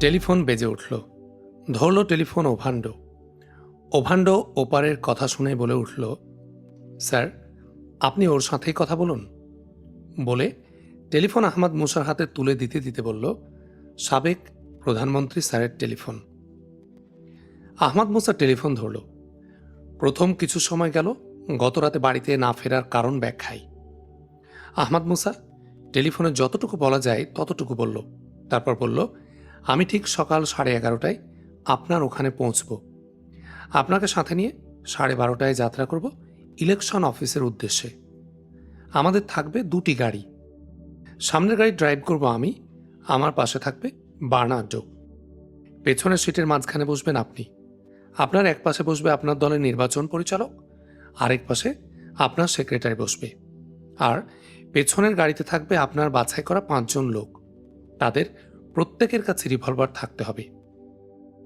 Telephone বেজে উঠল। ধরল টেলিফোন ওভান্ড। ওভান্ড ওপারের কথা শুনে বলে উঠল, স্যার, আপনি ওর সাথেই কথা বলুন। বলে টেলিফোন আহমদ মুসার হাতে তুলে দিতে দিতে বলল, সাবেক প্রধানমন্ত্রী স্যারের টেলিফোন। আহমদ মুসা টেলিফোন ধরল। প্রথম কিছু সময় গেল, গত রাতে বাড়িতে না ফেরার কারণ ব্যাখ্যায়। আহমদ মুসা টেলিফোনে যতটুকু বলা যায় ততটুকু বলল। তারপর বলল আমি ঠিক সকাল সাড়ে এগারোটায় আপনার ওখানে পৌঁছব। আপনাকে সাথে নিয়ে সাড়ে বারোটায় যাত্রা করব ইলেকশন অফিসের উদ্দেশ্যে। আমাদের থাকবে দুটি গাড়ি। সামনের গাড়ি ড্রাইভ করব আমি, আমার পাশে থাকবে বার্নার্ডো। পেছনের সিটের মাঝখানে বসবেন আপনি। আপনার এক পাশে বসবে আপনার দলের নির্বাচন পরিচালক, আরেক পাশে আপনার সেক্রেটারি বসবে। আর পেছনের গাড়িতে থাকবে আপনার বাছাই করা পাঁচজন লোক। তাদের প্রত্যেকের কাছে রিভলভার থাকতে হবে।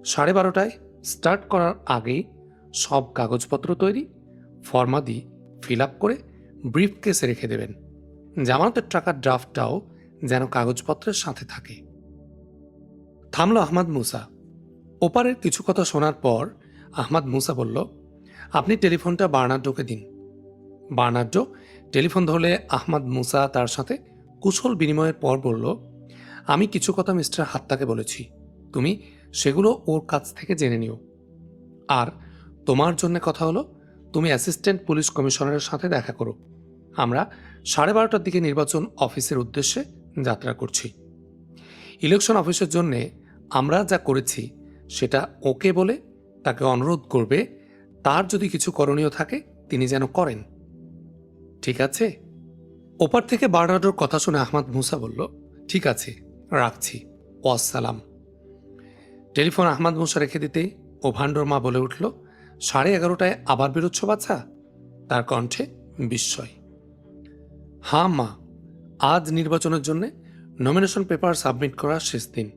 সাড়ে বারোটায় স্টার্ট করার আগেই সব কাগজপত্র তৈরি ফর্মাদি ফিল আপ করে ব্রিফ কেসে রেখে দেবেন। জামানতের টাকার ড্রাফটটাও যেন কাগজপত্রের সাথে থাকে। থামল আহমদ মুসা। ওপারের কিছু কথা শোনার পর আহমদ মুসা বলল, আপনি টেলিফোনটা বার্নার্ডোকে দিন। বার্নার্ডো টেলিফোন ধরলে আহমদ মুসা তার সাথে কুশল বিনিময়ের পর বলল আমি কিছু কথা মিস্টার হাত্তাকে বলেছি। তুমি সেগুলো ওর কাছ থেকে জেনে নিও। আর তোমার জন্য কথা হলো, তুমি অ্যাসিস্ট্যান্ট পুলিশ কমিশনারের সাথে দেখা করো। আমরা সাড়ে বারোটার দিকে নির্বাচন অফিসের উদ্দেশ্যে যাত্রা করছি। ইলেকশন অফিসের জন্যে আমরা যা করেছি, সেটা ওকে বলে, তাকে অনুরোধ করবে, তার যদি কিছু করণীয় থাকে, তিনি যেন করেন। ঠিক আছে? ওপার থেকে বার্নার্ডোর কথা শুনে আহমদ মুসা বলল, ঠিক আছে। রাখছি। ওয়াসালাম টেলিফোন আহমদ মুসা রেখে দিতে ও ভান্ডর মা বলে উঠল, সাড়ে এগারোটায় আবার বেরোচ্ছ বাচ্চা? তার কণ্ঠে বিস্ময়। হ্যাঁ মা, আজ নির্বাচনের জন্য নমিনেশন পেপার সাবমিট করার শেষ দিন।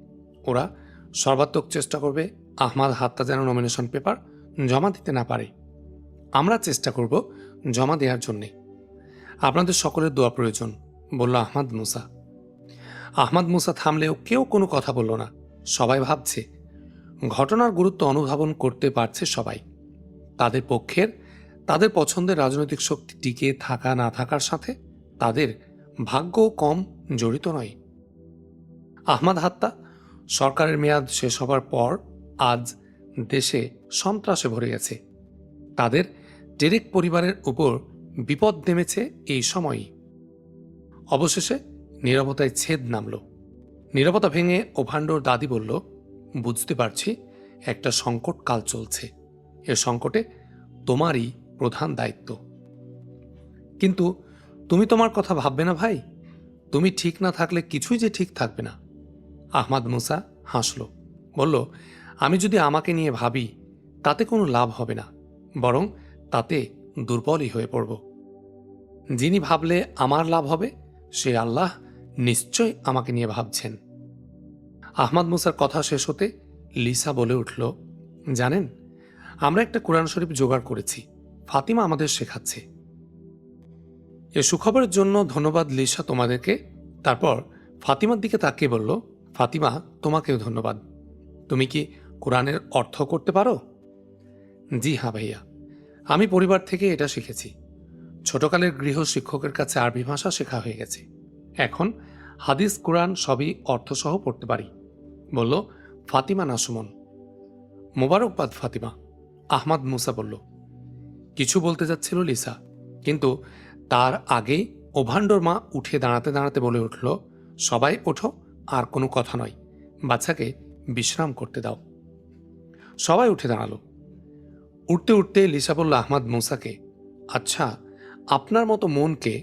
ওরা সর্বাত্মক চেষ্টা করবে আহমাদ হাত্তা যেন নমিনেশন পেপার জমা দিতে না পারে। আমরা চেষ্টা করব জমা দেওয়ার জন্যে। আপনাদের সকলের দোয়া প্রয়োজন, বলল আহমাদ মুসা। আহমদ মুসা থামলেও কেউ কোনো কথা বলল না। সবাই ভাবছে, ঘটনার গুরুত্ব অনুধাবন করতে পারছে সবাই। তাদের পক্ষের, তাদের পছন্দের রাজনৈতিক শক্তি টিকে থাকা না থাকার সাথে তাদের ভাগ্য কম জড়িত নয়। আহমদ হাত্তা, সরকারের মেয়াদ শেষ হবার পর আজ দেশে সন্ত্রাসে ভরে গেছে। তাদের ডেরেক পরিবারের উপর বিপদ নেমেছে এই সময়ই। অবশেষে নিরবতায় ছেদ নামল। নিরবতা ভেঙে ওভান্ডোর দাদি বলল, বুঝতে পারছি, একটা সংকট কাল চলছে। এ সংকটে তোমারই প্রধান দায়িত্ব। কিন্তু তুমি তোমার কথা ভাববে না ভাই? তুমি ঠিক না থাকলে কিছুই যে ঠিক থাকবে না। আহমাদ মুসা হাসল, বলল, আমি যদি আমাকে নিয়ে ভাবি, তাতে কোনো লাভ হবে না, বরং তাতে দুর্বলই হয়ে পড়ব। যিনি ভাবলে আমার লাভ হবে, সে আল্লাহ নিশ্চয় আমাকে নিয়ে ভাবছেন। আহমাদ মুসার কথা শেষ হতে লিসা বলে উঠল, জানেন, আমরা একটা কোরআন শরীফ জোগাড় করেছি। ফাতিমা আমাদের শেখাচ্ছে। এ সুখবরের জন্য ধন্যবাদ লিসা তোমাদেরকে। তারপর ফাতিমার দিকে তাকিয়ে বলল, ফাতিমা, তোমাকেও ধন্যবাদ। তুমি কি কোরআনের অর্থ করতে পারো? জি হ্যাঁ ভাইয়া। আমি পরিবার থেকে এটা শিখেছি। ছোটকালের গৃহ শিক্ষকের কাছে আরবি ভাষা শেখা হয়ে গেছে। এখন হাদিস, কোরআন সবই অর্থসহ পড়তে পারি। বলল, ফাতিমা নাসুমন মোবারকবাদ, ফাতিমা। আহমাদ মুসা বলল, কিছু বলতে যাচ্ছিল লিসা, কিন্তু তার আগেই ওভান্ডোর মা উঠে দাঁড়াতে দাঁড়াতে বলে উঠল, সবাই ওঠো, আর কোনো কথা নয়, বাচ্চাকে বিশ্রাম করতে দাও। সবাই উঠে দাঁড়াল। উঠতে উঠতে লিসা বলল আহমাদ মুসাকে আচ্ছা আপনার মতো মনকে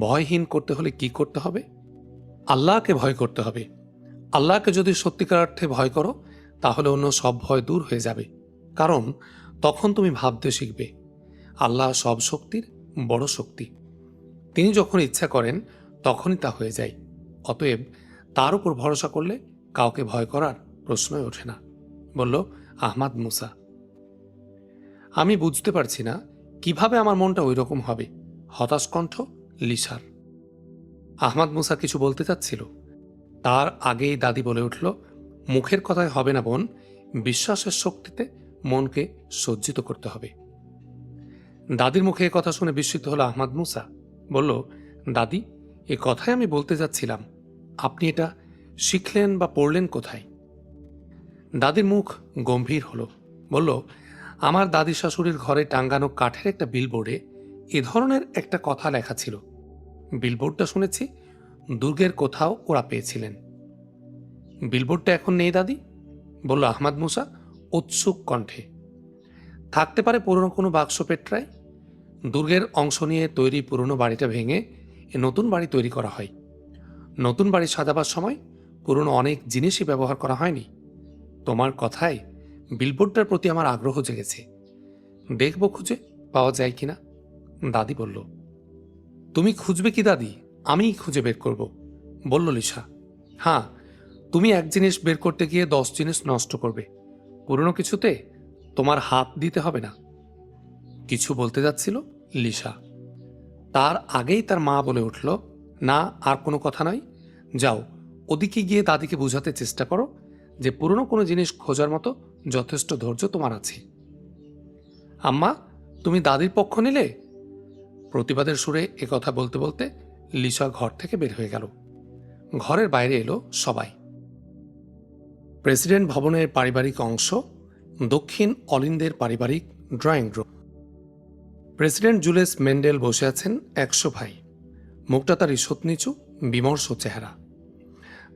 ভয়হীন করতে হলে কি করতে হবে? আল্লাহকে ভয় করতে হবে। আল্লাহকে যদি সত্যিকার অর্থে ভয় করো, তাহলে অন্য সব ভয় দূর হয়ে যাবে। কারণ, তখন তুমি ভাবতে শিখবে, আল্লাহ সব শক্তির বড় শক্তি। তিনি যখন ইচ্ছা করেন, তখনই তা হয়ে যায়। অতএব, তার উপর ভরসা করলে কাউকে ভয় করার প্রশ্নই ওঠে না। বলল, আহমাদ মুসা, আমি বুঝতে পারছি না কীভাবে আমার মনটা ওই রকম হবে। হতাশ কণ্ঠ লিসার। আহমাদ মুসা কিছু বলতে চাচ্ছিল। তার আগেই দাদি বলে উঠল, মুখের কথায় হবে না, বোন। বিশ্বাসের শক্তিতে মনকে সজ্জিত করতে হবে। দাদির মুখে এ কথা শুনে বিস্মিত হলো আহমাদ মুসা। বলল, দাদি, এ কথাই আমি বলতে যাচ্ছিলাম, আপনি এটা শিখলেন বা পড়লেন কোথায়? দাদির মুখ গম্ভীর হলো। বলল, আমার দাদি শাশুড়ির ঘরে টাঙ্গানো কাঠের একটা বিলবোর্ডে এ ধরনের একটা কথা লেখা ছিল। বিলবোর্ডটা শুনেছি। দুর্গের কোথাও ওরা পেয়েছিলেন। বিলবোর্ডটা এখন নেই দাদি, বলল আহমাদ মুসা উৎসুক কণ্ঠে। থাকতে পারে পুরনো কোনো বাক্স পেট্রায়। দুর্গের অংশ নিয়ে তৈরি পুরনো বাড়িটা ভেঙে নতুন বাড়ি তৈরি করা হয়। নতুন বাড়ি সাজাবার সময় পুরনো অনেক জিনিসই ব্যবহার করা হয়নি। তোমার কথায় বিলবোর্ডটার প্রতি আমার আগ্রহ জেগেছে। দেখব খুঁজে পাওয়া যায় কিনা, দাদি বলল। তুমি খুঁজবে কি দাদি? আমিই খুঁজে বের করব। বলল লিসা। হ্যাঁ তুমি এক জিনিস বের করতে গিয়ে দশ জিনিস নষ্ট করবে। পুরনো কিছুতে তোমার হাত দিতে হবে না। কিছু বলতে যাচ্ছিল লিসা। তার আগেই তার মা বলে উঠল, না, আর কোনো কথা নয়। যাও, ওদিকে গিয়ে দাদিকে বোঝাতে চেষ্টা করো যে পুরনো কোনো জিনিস খোঁজার মতো যথেষ্ট ধৈর্য তোমার আছে। আম্মা, তুমি দাদির পক্ষ নিলে প্রতিবাদের সুরে কথা বলতে বলতে লিসা ঘর থেকে বের হয়ে গেল। ঘরের বাইরে এলো সবাই। প্রেসিডেন্ট ভবনের পারিবারিক অংশ, দক্ষিণ অলিন্দের পারিবারিক drawing room. President Jules Mendel বসে আছেন একশো ভাই। মুখটা তার ঈষৎ নিচু বিমর্ষ চেহারা।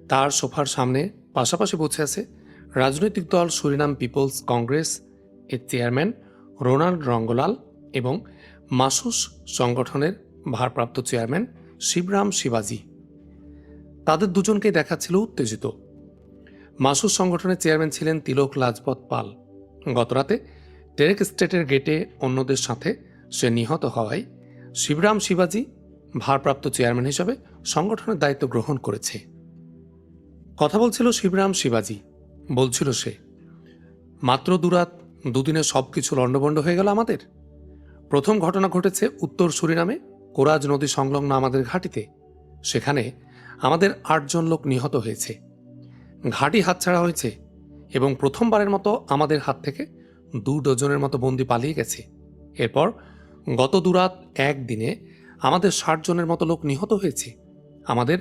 তার সোফার সামনে পাশাপাশি বসে আছে রাজনৈতিক দল সুরিনাম পিপলস কংগ্রেস, এর চেয়ারম্যান রোনাল্ড রঙ্গলাল এবং মাসুস সংগঠনের ভারপ্রাপ্ত চেয়ারম্যান শিবরাম শিবাজি। তাদের দুজনকে দেখাচ্ছিল উত্তেজিত। মাসুস সংগঠনের চেয়ারম্যান ছিলেন তিলক লাজপত পাল। গতরাতে টেরেক স্টেটের গেটে অন্যদের সাথে সে নিহত হওয়ায় শিবরাম শিবাজি ভারপ্রাপ্ত চেয়ারম্যান হিসাবে সংগঠনের দায়িত্ব গ্রহণ করেছে। কথা বলছিল শিবরাম শিবাজি। বলছিল সে, মাত্র দুরাত দুদিনে সব কিছু লণ্ডভণ্ড হয়ে গেল আমাদের? প্রথম ঘটনা ঘটেছে উত্তর সুরিনামে, কোরাজ নদী সংলগ্ন আমাদের ঘাটিতে। সেখানে আমাদের আটজন লোক নিহত হয়েছে। ঘাটি হাতছাড়া হয়েছে এবং প্রথমবারের মতো আমাদের হাত থেকে দু ডজনের মতো বন্দি পালিয়ে গেছে। এরপর গত দুরাত একদিনে আমাদের ষাট জনের মতো লোক নিহত হয়েছে। আমাদের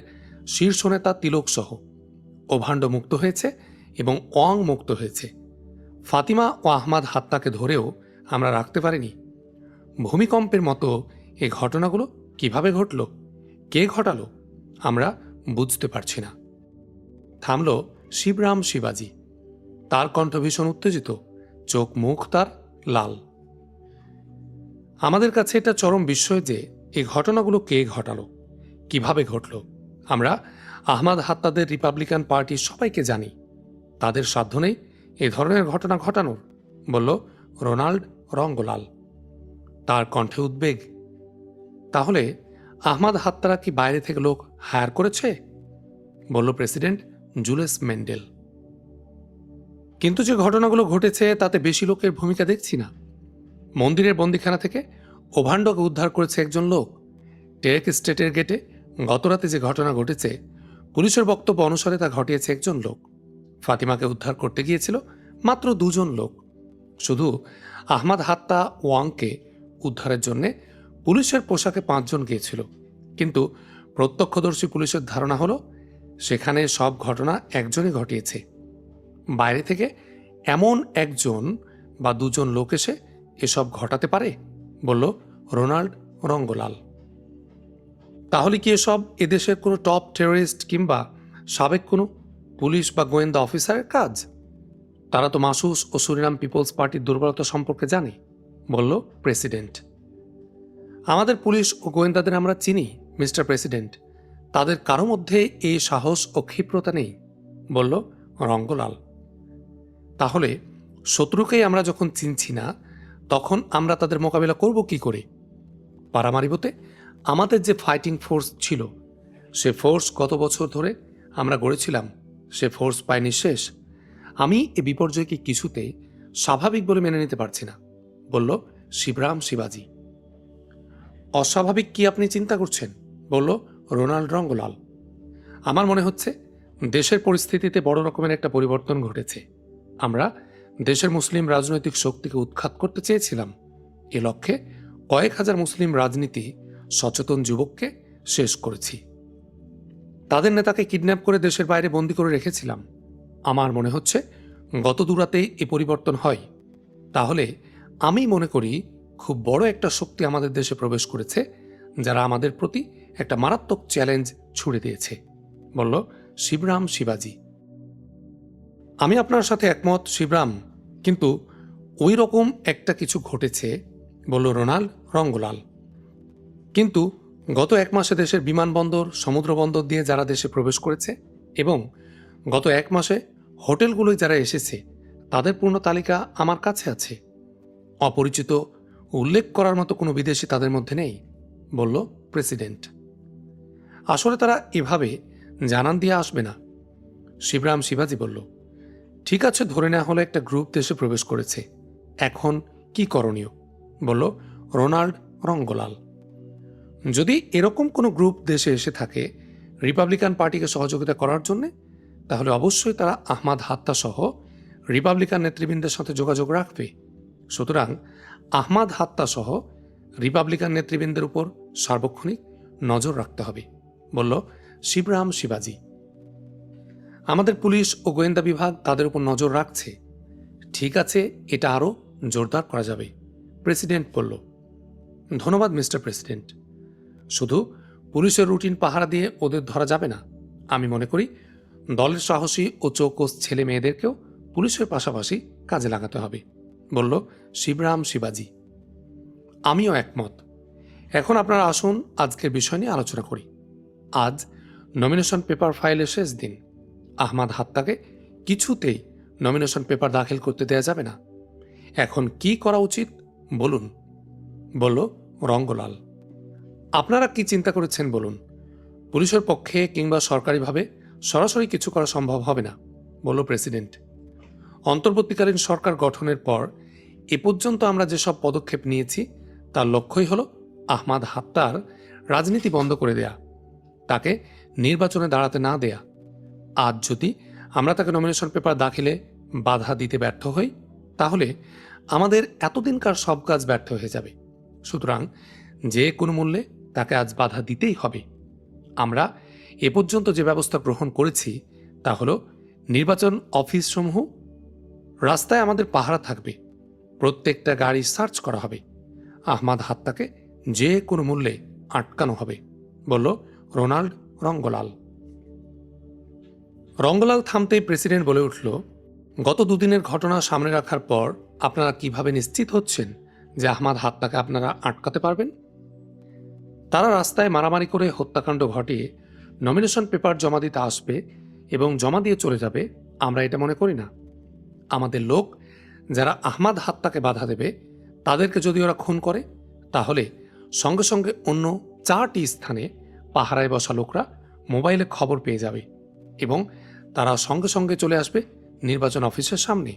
শীর্ষ নেতা তিলক সহ ওভাণ্ড মুক্ত হয়েছে এবং অং মুক্ত হয়েছে। ফাতিমা ও আহমাদ হাত্তাকে ধরেও আমরা রাখতে পারিনি। ভূমিকম্পের মতো এ ঘটনাগুলো কীভাবে ঘটল? কে ঘটালো? আমরা বুঝতে পারছি না। থামল শিবরাম শিবাজি। তার কণ্ঠ ভীষণ উত্তেজিত, চোখ মুখ তার লাল। আমাদের কাছে এটা চরম বিস্ময় যে এই ঘটনাগুলো কে ঘটালো? কীভাবে ঘটল? আমরা আহমাদ হাত্তাদের রিপাবলিকান পার্টির সবাইকে জানি। তাদের সাধ্য নেই এ ধরনের ঘটনা ঘটানোর, বলল রোনাল্ড রঙ্গলাল। তার কণ্ঠে উদ্বেগ। তাহলে আহমাদ হাত্তারা কি বাইরে থেকে লোক হায়ার করেছে? বলল প্রেসিডেন্ট জুলেস মেন্ডেল। কিন্তু যে ঘটনাগুলো ঘটেছে, তাতে বেশি লোকের ভূমিকা দেখছি না। মন্দিরের বন্দিখানা থেকে ওভান্ডকে উদ্ধার করেছে একজন লোক। টেরেক স্টেটের গেটে গতরাতে যে ঘটনা ঘটেছে, পুলিশের বক্তব্য অনুসারে তা ঘটিয়েছে একজন লোক। ফাতিমাকে উদ্ধার করতে গিয়েছিল মাত্র দুজন লোক। শুধু আহমাদ হাত্তা ওয়াংকে উদ্ধারের জন্যে পুলিশের পোশাকে পাঁচজন গিয়েছিল। কিন্তু প্রত্যক্ষদর্শী পুলিশের ধারণা হলো, সেখানে সব ঘটনা একজনই ঘটিয়েছে। বাইরে থেকে এমন একজন বা দুজন লোক এসে এসব ঘটাতে পারে? বলল রোনাল্ড রঙ্গলাল। তাহলে কি এসব এদেশের কোনো টপ টেররিস্ট কিংবা সাবেক কোনো পুলিশ বা গোয়েন্দা অফিসারের কাজ? তারা তো মাসুস ও সুরিনাম পিপলস পার্টির দুর্বলতা সম্পর্কে জানে। বলল, প্রেসিডেন্ট। আমাদের পুলিশ ও গোয়েন্দাদের আমরা চিনি, মিস্টার প্রেসিডেন্ট। তাদের কারও মধ্যে এই সাহস ও ক্ষিপ্রতা নেই, বলল রঙ্গলাল। তাহলে শত্রুকেই আমরা যখন চিনছি না, তখন আমরা তাদের মোকাবিলা করব কি করে? পারামারিবতে আমাদের যে ফাইটিং ফোর্স ছিল, সে ফোর্স কত বছর ধরে আমরা গড়েছিলাম, সে ফোর্স পায় শেষ। আমি এ বিপর্যয়কে কিছুতে স্বাভাবিক বলে মেনে নিতে পারছি না। বলল, শিবরাম শিবাজি। অস্বাভাবিক কি আপনি চিন্তা করছেন? বলল, রোনাল্ড রঙ্গলাল। আমার মনে হচ্ছে, দেশের পরিস্থিতিতে বড় রকমের একটা পরিবর্তন ঘটেছে। আমরা দেশের মুসলিম রাজনৈতিক শক্তিকে উৎখাত করতে চেয়েছিলাম। এ লক্ষ্যে কয়েক হাজার মুসলিম রাজনীতি সচেতন যুবককে শেষ করেছি। তাদের নেতাকে কিডন্যাপ করে দেশের বাইরে বন্দি করে রেখেছিলাম। আমার মনে হচ্ছে, গত দুরাতেই এ পরিবর্তন হয়। তাহলে আমি মনে করি খুব বড় একটা শক্তি আমাদের দেশে প্রবেশ করেছে, যারা আমাদের প্রতি একটা মারাত্মক চ্যালেঞ্জ ছুড়ে দিয়েছে। বলল, শিবরাম শিবাজি। আমি আপনার সাথে একমত, শিবরাম, কিন্তু ওই রকম একটা কিছু ঘটেছে, বলল রোনাল্ড রঙ্গলাল। কিন্তু গত এক মাসে দেশের বিমানবন্দর সমুদ্র বন্দর দিয়ে যারা দেশে প্রবেশ করেছে এবং গত এক মাসে হোটেলগুলোয় যারা এসেছে, তাদের পূর্ণ তালিকা আমার কাছে আছে। অপরিচিত, উল্লেখ করার মতো কোনো বিদেশি তাদের মধ্যে নেই, বলল প্রেসিডেন্ট। আসলে তারা এভাবে জানান দিয়ে আসবে না। শিবরাম শিবাজি বলল, ঠিক আছে, ধরে নেওয়া হলো একটা গ্রুপ দেশে প্রবেশ করেছে। এখন কি করণীয়? বলল রোনাল্ড রঙ্গলাল। যদি এরকম কোনো গ্রুপ দেশে এসে থাকে রিপাবলিকান পার্টিকে সহযোগিতা করার জন্যে, তাহলে অবশ্যই তারা আহমাদ হাত্তা সহ রিপাবলিকান নেতৃবৃন্দের সাথে যোগাযোগ রাখবে। সুতরাং আহমাদ হাত্তা সহ রিপাবলিকান নেতৃবৃন্দের উপর সার্বক্ষণিক নজর রাখতে হবে, বলল শিবরাম শিবাজি। আমাদের পুলিশ ও গোয়েন্দা বিভাগ তাদের উপর নজর রাখছে। ঠিক আছে, এটা আরও জোরদার করা যাবে, প্রেসিডেন্ট বলল। ধন্যবাদ, মিস্টার প্রেসিডেন্ট। শুধু পুলিশের রুটিন পাহারা দিয়ে ওদের ধরা যাবে না। আমি মনে করি দলের সাহসী ও চৌকস ছেলে মেয়েদেরকেও পুলিশের পাশাপাশি কাজে লাগাতে হবে। বলল, শিবরাম শিবাজি, আমিও একমত। এখন আপনারা আসুন, আজকের বিষয় নিয়ে আলোচনা করি। আজ নমিনেশন পেপার ফাইলের শেষ দিন। আহমাদ হাত্তাকে কিছুতেই নমিনেশন পেপার দাখিল করতে দেয়া যাবে না। এখন কি করা উচিত বলুন। বলল রঙ্গলাল, আপনারা কি চিন্তা করেছেন বলুন? পুলিশের পক্ষে কিংবা সরকারিভাবে সরাসরি কিছু করা সম্ভব হবে না? বলল প্রেসিডেন্ট অন্তর্বর্তীকালীন সরকার গঠনের পর, এ পর্যন্ত আমরা যেসব পদক্ষেপ নিয়েছি, তার লক্ষ্যই হল আহমাদ হাত্তার রাজনীতি বন্ধ করে দেয়া, তাকে নির্বাচনে দাঁড়াতে না দেয়া। আজ যদি আমরা তাকে নমিনেশন পেপার দাখিলে বাধা দিতে ব্যর্থ হই, তাহলে আমাদের এতদিনকার সব কাজ ব্যর্থ হয়ে যাবে। সুতরাং যে কোনো মূল্যে তাকে আজ বাধা দিতেই হবে। আমরা এ পর্যন্ত যে ব্যবস্থা গ্রহণ করেছি, তা হল নির্বাচন অফিসসমূহ রাস্তায় আমাদের পাহারা থাকবে। প্রত্যেকটা গাড়ি সার্চ করা হবে। আহমাদ হাত্তাকে যে কোনো মূল্যে আটকানো হবে, বলল রোনাল্ড রঙ্গলাল। রঙ্গলাল থামতেই প্রেসিডেন্ট বলে উঠল, গত দুদিনের ঘটনা সামনে রাখার পর আপনারা কীভাবে নিশ্চিত হচ্ছেন যে আহমাদ হাত্তাকে আপনারা আটকাতে পারবেন? তারা রাস্তায় মারামারি করে হত্যাকাণ্ড ঘটিয়ে নমিনেশন পেপার জমা দিতে আসবে এবং জমা দিয়ে চলে যাবে, আমরা এটা মনে করি না। আমাদের লোক, যারা আহমাদ হাত্তাকে বাধা দেবে, তাদেরকে যদি ওরা খুন করে, তাহলে সঙ্গে সঙ্গে অন্য চারটি স্থানে পাহারায় বসা লোকরা মোবাইলে খবর পেয়ে যাবে এবং তারা সঙ্গে সঙ্গে চলে আসবে নির্বাচন অফিসের সামনে।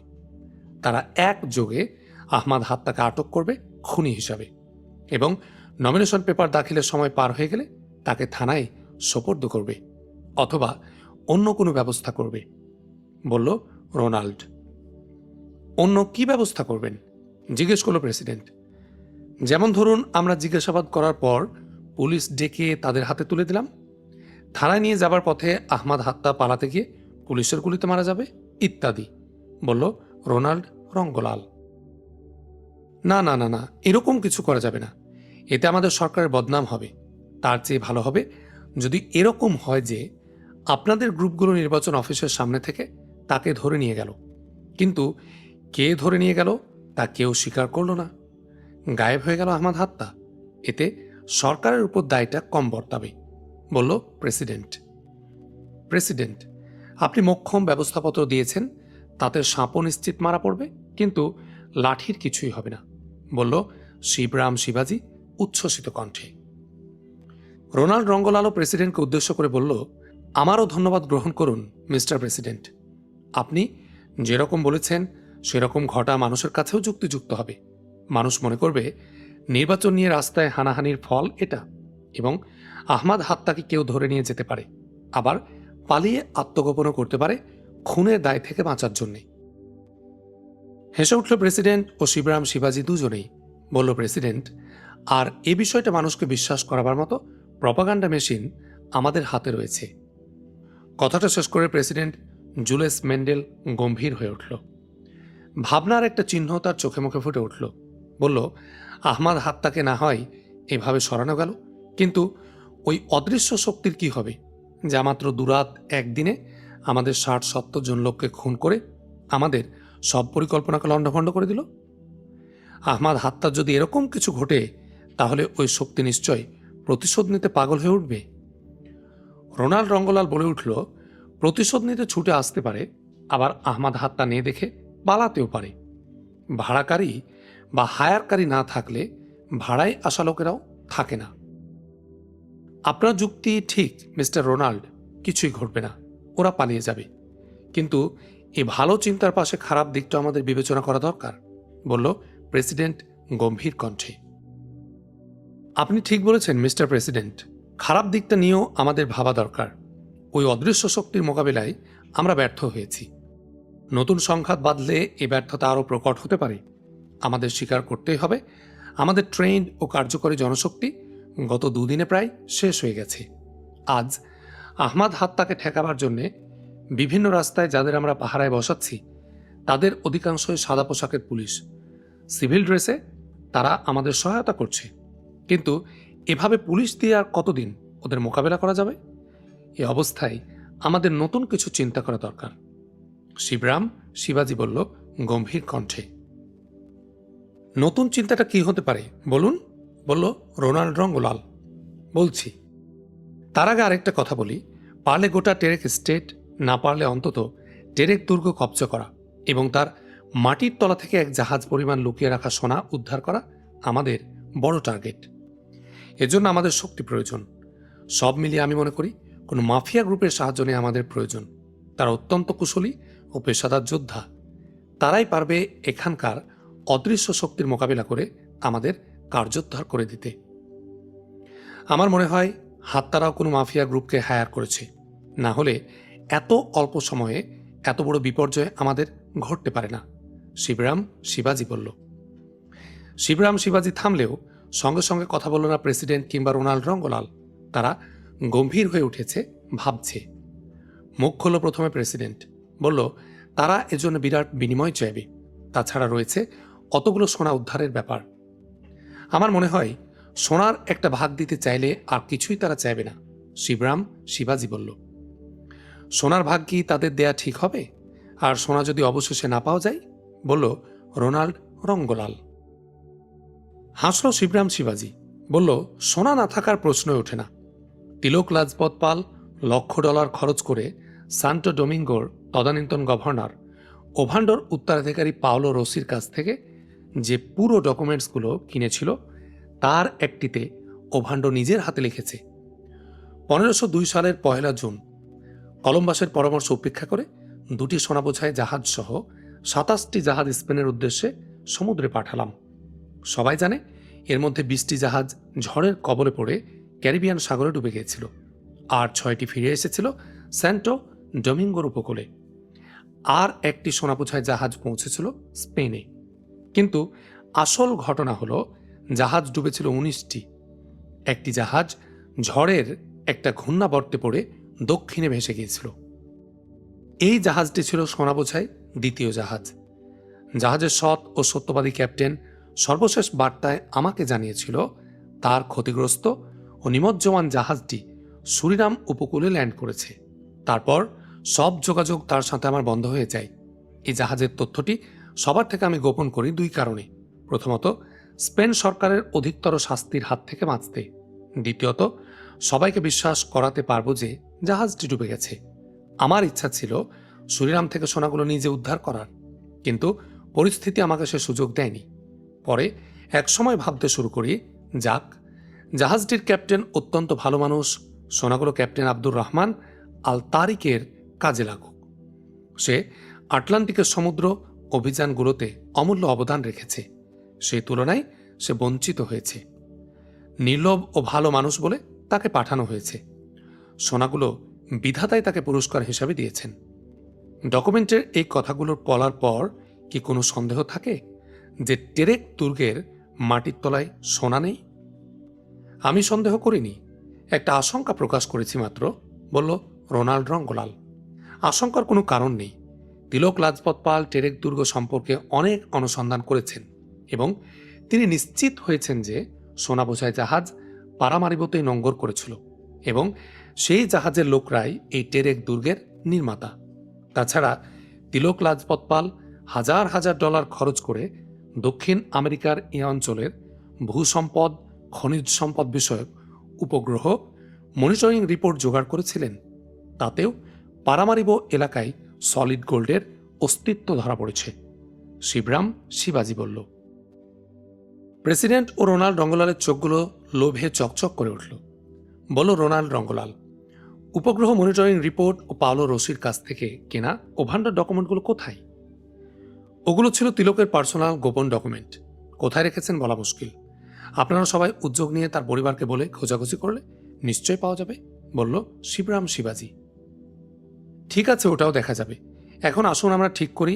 তারা একযোগে আহমাদ হাত্তাকে আটক করবে খুনি হিসাবে এবং নমিনেশন পেপার দাখিলের সময় পার হয়ে গেলে তাকে থানায় সোপর্দ করবে অথবা অন্য কোনো ব্যবস্থা করবে, বলল রোনাল্ড। অন্য কি ব্যবস্থা করবেন? জিজ্ঞেস করল প্রেসিডেন্ট। যেমন ধরুন, আমরা জিজ্ঞাসাবাদ করার পর পুলিশ ডেকে তাদের হাতে তুলে দিলাম। থানায় নিয়ে যাবার পথে আহমাদ হাত্তা পালাতে গিয়ে পুলিশের গুলিতে মারা যাবে, ইত্যাদি, বলল রোনাল্ড রঙ্গলাল। না না না না, এরকম কিছু করা যাবে না। এতে আমাদের সরকারের বদনাম হবে। তার চেয়ে ভালো হবে যদি এরকম হয় যে আপনাদের গ্রুপগুলো নির্বাচন অফিসের সামনে থেকে তাকে ধরে নিয়ে গেল। কিন্তু কে ধরে নিয়ে গেল তা কেউ স্বীকার করল না। গায়েব হয়ে গেল আহমাদ হাত্তা। এতে সরকারের উপর দায়টা কম বর্তাবে, বলল প্রেসিডেন্ট। প্রেসিডেন্ট, আপনি মক্ষম ব্যবস্থাপত্র দিয়েছেন, তাতে সাপও নিশ্চিত মারা পড়বে, কিন্তু লাঠির কিছুই হবে না, বলল শিবরাম শিবাজি উচ্ছ্বসিত কণ্ঠে। রোনাল্ড রঙ্গলালও প্রেসিডেন্টকে উদ্দেশ্য করে বলল, আমারও ধন্যবাদ গ্রহণ করুন, মিস্টার প্রেসিডেন্ট। আপনি যেরকম বলেছেন সেরকম ঘটা মানুষের কাছেও যুক্তিযুক্ত হবে। মানুষ মনে করবে, নির্বাচন নিয়ে রাস্তায় হানাহানির ফল এটা এবং আহমাদ হাত্তাকে কেউ ধরে নিয়ে যেতে পারে। আবার পালিয়ে আত্মগোপনও করতে পারে খুনের দায় থেকে বাঁচার জন্যে। হেসে উঠল প্রেসিডেন্ট ও শিবরাম শিবাজি দুজনেই। বলল, প্রেসিডেন্ট, আর এ বিষয়টা মানুষকে বিশ্বাস করাবার মতো প্রপাগান্ডা মেশিন আমাদের হাতে রয়েছে। কথাটা শেষ করে প্রেসিডেন্ট জুলেস মেন্ডেল গম্ভীর হয়ে উঠল। ভাবনার একটা চিহ্ন তার চোখে মুখে ফুটে উঠল। বলল, আহমাদ হাত্তাকে না হয় এভাবে সরানো গেল। কিন্তু ওই অদৃশ্য শক্তির কি হবে? যা মাত্র দুরাত একদিনে আমাদের ষাট সত্তর জন লোককে খুন করে আমাদের সব পরিকল্পনাকে লণ্ডভণ্ড করে দিল? আহমাদ হাত্তার যদি এরকম কিছু ঘটে, তাহলে ওই শক্তি নিশ্চয় প্রতিশোধ নিতে পাগল হয়ে উঠবে। রোনাল্ড রঙ্গলাল বলে উঠল, প্রতিশোধ নিতে ছুটে আসতে পারে, আবার আহমাদ হাত্তা নিয়ে দেখে পালাতেও পারে। ভাড়াকারী বা হায়ারকারী না থাকলে ভাড়ায় আসা লোকেরাও থাকে না। আপনার যুক্তি ঠিক, মিস্টার রোনাল্ড। কিছুই ঘটবে না। ওরা পালিয়ে যাবে। কিন্তু এই ভালো চিন্তার পাশে খারাপ দিকটা আমাদের বিবেচনা করা দরকার, বলল প্রেসিডেন্ট গম্ভীর কণ্ঠে। আপনি ঠিক বলেছেন, মিস্টার প্রেসিডেন্ট। খারাপ দিকটা নিয়েও আমাদের ভাবা দরকার। ওই অদৃশ্য শক্তির মোকাবিলায় আমরা ব্যর্থ হয়েছি। নতুন সংঘাত বাঁধলে এ ব্যর্থতা আরও প্রকট হতে পারে। আমাদের স্বীকার করতেই হবে, আমাদের ট্রেন ও কার্যকরী জনশক্তি গত দুদিনে প্রায় শেষ হয়ে গেছে। আজ আহমাদ হাত্তাকে ঠেকাবার জন্যে বিভিন্ন রাস্তায় যাদের আমরা পাহারায় বসাচ্ছি, তাদের অধিকাংশই সাদা পোশাকের পুলিশ। সিভিল ড্রেসে তারা আমাদের সহায়তা করছে। কিন্তু এভাবে পুলিশ দিয়ে আর কতদিন ওদের মোকাবেলা করা যাবে? এ অবস্থায় আমাদের নতুন কিছু চিন্তা করা দরকার। শিবরাম শিবাজি বলল, গম্ভীর কণ্ঠে। নতুন চিন্তাটা কি হতে পারে, বলুন? বলল, রোনাল্ড রঙ্গলাল। বলছি। তার আগে আরেকটা কথা বলি। পারলে গোটা টেরেক স্টেট, না পারলে অন্তত টেরেক দুর্গ কবজা করা এবং তার মাটির তলা থেকে এক জাহাজ পরিমাণ লুকিয়ে রাখা সোনা উদ্ধার করা আমাদের বড় টার্গেট। এজন্য আমাদের শক্তি প্রয়োজন। সব মিলিয়ে আমি মনে করি, কোনো মাফিয়া গ্রুপের সাহায্য নিয়ে আমাদের প্রয়োজন। তারা অত্যন্ত কুশলী ও পেশাদার যোদ্ধা। তারাই পারবে এখানকার অদৃশ্য শক্তির মোকাবিলা করে আমাদের কার্যোদ্ধার করে দিতে। আমার মনে হয় হাত্তারাও কোনো মাফিয়া গ্রুপকে হায়ার করেছে। না হলে এত অল্প সময়ে এত বড় বিপর্যয় আমাদের ঘটতে পারে না। শিবরাম শিবাজি বলল। শিবরাম শিবাজি থামলেও সঙ্গে সঙ্গে কথা বলল না প্রেসিডেন্ট কিংবা রোনাল্ড রঙ্গলাল। তারা গম্ভীর হয়ে উঠেছে, ভাবছে। মুখ খুলল প্রথমে প্রেসিডেন্ট। বলল, তারা এজন্য বিরাট বিনিময় চাইবে। তাছাড়া রয়েছে অতগুলো সোনা উদ্ধারের ব্যাপার? আমার মনে হয়, সোনার একটা ভাগ দিতে চাইলে আর কিছুই তারা চাইবে না, শিবরাম শিবাজি বলল। সোনার ভাগ কি তাদের দেয়া ঠিক হবে? আর সোনা যদি অবশেষে না পাওয়া যায়? বলল, রোনাল্ড রঙ্গলাল। হাসল শিবরাম শিবাজি, বলল, সোনা না থাকার প্রশ্নই ওঠে না। তিলক লাজপত পাল লক্ষ ডলার খরচ করে সান্টো ডোমিঙ্গোর তদানীন্তন গভর্নর ওভান্ডোর উত্তরাধিকারী পাওলো রসির কাছ থেকে যে পুরো ডকুমেন্টসগুলো কিনেছিল, তার একটিতে ওভান্ডো নিজের হাতে লিখেছে। পনেরোশো দুই সালের পয়লা জুন, কলম্বাসের পরামর্শ উপেক্ষা করে দুটি সোনাবোঝাই জাহাজ সহ সাতাশটি জাহাজ স্পেনের উদ্দেশ্যে সমুদ্রে পাঠালাম। সবাই জানে, এর মধ্যে বিশটি জাহাজ ঝড়ের কবলে পড়ে ক্যারিবিয়ান সাগরে ডুবে গিয়েছিল। আর ছয়টি ফিরে এসেছিল স্যান্টো ডোমিঙ্গোর উপকূলে। আর একটি সোনাপোছায় জাহাজ পৌঁছেছিল স্পেনে। কিন্তু আসল ঘটনা হলো, জাহাজ ডুবেছিল উনিশটি। একটি জাহাজ ঝড়ের একটা ঘূর্ণাবর্তে পড়ে দক্ষিণে ভেসে গিয়েছিল। এই জাহাজটি ছিল সোনাবোঝাই দ্বিতীয় জাহাজ। জাহাজের সৎ ও সত্যবাদী ক্যাপ্টেন সর্বশেষ বার্তায় আমাকে জানিয়েছিল, তার ক্ষতিগ্রস্ত ও নিমজ্জমান জাহাজটি সুরিনাম উপকূলে ল্যান্ড করেছে। তারপর সব যোগাযোগ তার সাথে আমার বন্ধ হয়ে যায়। এই জাহাজের তথ্যটি সবার থেকে আমি গোপন করি দুই কারণে। প্রথমত, স্পেন সরকারের অধিকতর শাস্তির হাত থেকে বাঁচতে। দ্বিতীয়ত, সবাইকে বিশ্বাস করাতে পারব যে জাহাজটি ডুবে গেছে। আমার ইচ্ছা ছিল সুরিনাম থেকে সোনাগুলো নিজে উদ্ধার করার, কিন্তু পরিস্থিতি আমাকে সে সুযোগ দেয়নি। পরে একসময় ভাবতে শুরু করি, যাক, জাহাজটির ক্যাপ্টেন অত্যন্ত ভালো মানুষ, সোনাগুলো ক্যাপ্টেন আব্দুর রহমান আল তারিকের কাজে লাগুক। সে আটলান্টিকের সমুদ্র অভিযানগুলোতে অমূল্য অবদান রেখেছে। সেই তুলনায় সে বঞ্চিত হয়েছে। নির্লভ ও ভালো মানুষ বলে তাকে পাঠানো হয়েছে। সোনাগুলো বিধাতাই তাকে পুরস্কার হিসাবে দিয়েছেন। ডকুমেন্টের এই কথাগুলোর বলার পর কি কোনো সন্দেহ থাকে যে টেরেক দুর্গের মাটির তলায় সোনা নেই? আমি সন্দেহ করিনি। একটা আশঙ্কা প্রকাশ করেছি মাত্র, বলল রোনাল্ড রঙ্গলাল আশঙ্কার কোনো কারণ নেই। তিলক লাজপত পাল, টেরেক দুর্গ সম্পর্কে অনেক অনুসন্ধান করেছেন এবং তিনি নিশ্চিত হয়েছেন যে সোনা বোঝাই জাহাজ পারামারিবতেই নঙ্গর করেছিল এবং সেই জাহাজের লোকরাই এই টেরেক দুর্গের নির্মাতা। তাছাড়া তিলক লাজপত পাল হাজার হাজার ডলার খরচ করে দক্ষিণ আমেরিকার এ অঞ্চলের ভূসম্পদ, খনিজ সম্পদ বিষয়ক উপগ্রহ মনিটরিং রিপোর্ট জোগাড় করেছিলেন। তাতেও পারামারিব এলাকায় সলিড গোল্ডের অস্তিত্ব ধরা পড়েছে। শিবরাম শিবাজি বলল, প্রেসিডেন্ট ও রোনাল্ড রঙ্গলালের চোখগুলো লোভে চকচক করে উঠল। বলল রোনাল্ড রঙ্গলাল, উপগ্রহ মনিটরিং রিপোর্ট ও পাওলো রশির কাছ থেকে কেনা ওভান্ডার ডকুমেন্টগুলো কোথায়? ওগুলো ছিল তিলকের পার্সোনাল গোপন ডকুমেন্ট কোথায় রেখেছেন বলা মুশকিল। আপনারা সবাই উদ্যোগ নিয়ে তার পরিবারকে বলে খোঁজাখুঁজি করলে নিশ্চয় পাওয়া যাবে, বলল শিবরাম শিবাজি। ঠিক আছে, ওটাও দেখা যাবে। এখন আসুন আমরা ঠিক করি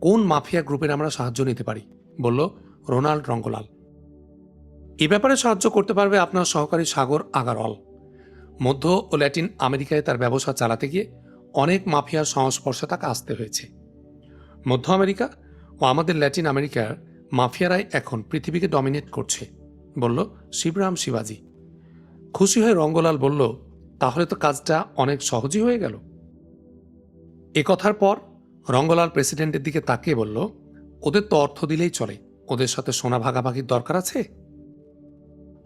কোন মাফিয়া গ্রুপের আমরা সাহায্য নিতে পারি, বলল রোনাল্ড রঙ্গলাল। এ ব্যাপারে সাহায্য করতে পারবে আপনার সহকারী সাগর আগারওয়াল। মধ্য ও ল্যাটিন আমেরিকায় তার ব্যবসা চালাতে গিয়ে অনেক মাফিয়ার সংস্পর্শে তাকে আসতে হয়েছে। মধ্য আমেরিকা ও আমাদের ল্যাটিন আমেরিকার মাফিয়ারাই এখন পৃথিবীকে ডমিনেট করছে, বলল শিবরাম শিবাজি। খুশি হয়ে রঙ্গলাল বলল, তাহলে তো কাজটা অনেক সহজই হয়ে গেল। এ কথার পর রঙ্গলাল প্রেসিডেন্টের দিকে তাকিয়ে বলল, ওদের তো অর্থ দিলেই চলে। ওদের সাথে সোনা ভাগাভাগির দরকার আছে?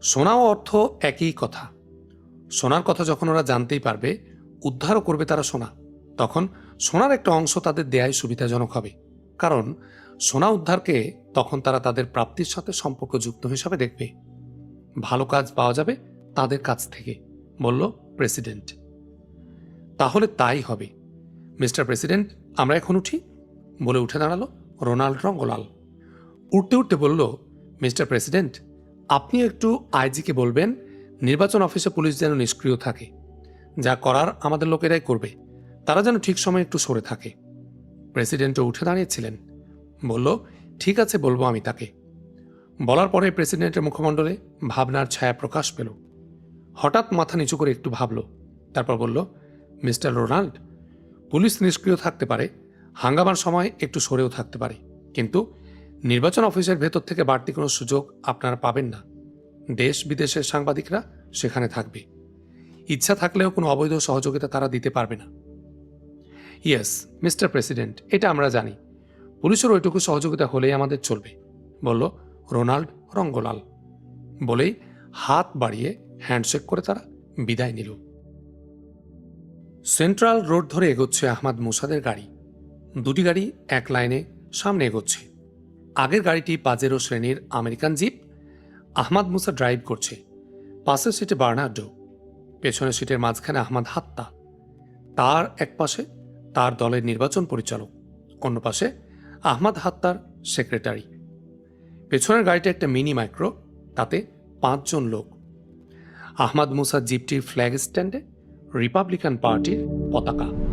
সোনা ও অর্থ একই কথা। সোনার কথা যখন ওরা জানতেই পারবে, উদ্ধারও করবে তারা সোনা। তখন সোনার একটা অংশ তাদের দেয়াই সুবিধাজনক হবে। কারণ সোনা উদ্ধারকে তখন তারা তাদের প্রাপ্তির সাথে সম্পর্কযুক্ত হিসাবে দেখবে। ভালো কাজ পাওয়া যাবে তাদের কাছ থেকে, বলল প্রেসিডেন্ট। তাহলে তাই হবে। মিস্টার প্রেসিডেন্ট, আমরা এখন উঠি, বলে উঠে দাঁড়াল রোনাল্ড রঙ্গলাল। উঠতে উঠতে বলল, মিস্টার প্রেসিডেন্ট, আপনি একটু আইজিকে বলবেন, নির্বাচন অফিসে পুলিশ যেন নিষ্ক্রিয় থাকে। যা করার আমাদের লোকেরাই করবে, তারা যেন ঠিক সময়ে একটু সরে থাকে। প্রেসিডেন্টও উঠে দাঁড়িয়েছিলেন। বলল, ঠিক আছে, বলব আমি তাকে। বলার পরে প্রেসিডেন্টের মুখমণ্ডলে ভাবনার ছায়া প্রকাশ পেল। হঠাৎ মাথা নিচু করে একটু ভাবল, তারপর বলল, মিস্টার রোনাল্ড পুলিশ নিষ্ক্রিয় থাকতে পারে, হাঙ্গামার সময় একটু সরেও থাকতে পারে। কিন্তু নির্বাচন অফিসের ভেতর থেকে বাড়তি কোনো সুযোগ আপনারা পাবেন না। দেশ বিদেশের সাংবাদিকরা সেখানে থাকবে। ইচ্ছা থাকলেও কোনো অবৈধ সহযোগিতা তারা দিতে পারবে না। ইয়েস, মিস্টার প্রেসিডেন্ট, এটা আমরা জানি। পুলিশের ওইটুকু সহযোগিতা হলেই আমাদের চলবে, বলল রোনাল্ড রঙ্গলাল। বলেই হাত বাড়িয়ে হ্যান্ডশেক করে তারা বিদায় নিল। সেন্ট্রাল রোড ধরে এগোচ্ছে আহমাদ মুসাদের গাড়ি। দুটি গাড়ি এক লাইনে সামনে এগোচ্ছে। আগের গাড়িটি পাজেরো শ্রেণির American jeep. Ahmad Musa drive করছে। পাশের সিটে বার্নার্ডো। পেছনের সিটের মাঝখানে আহমাদ হাত্তা। তার এক পাশে তার দলের নির্বাচন পরিচালক। অন্য পাশে আহমাদ হাত্তার সেক্রেটারি। পেছনের গাড়িটা একটা মিনি মাইক্রো, তাতে পাঁচজন লোক। আহমাদ মুসা জিপটির ফ্ল্যাগ স্ট্যান্ডে রিপাবলিকান পার্টির পতাকা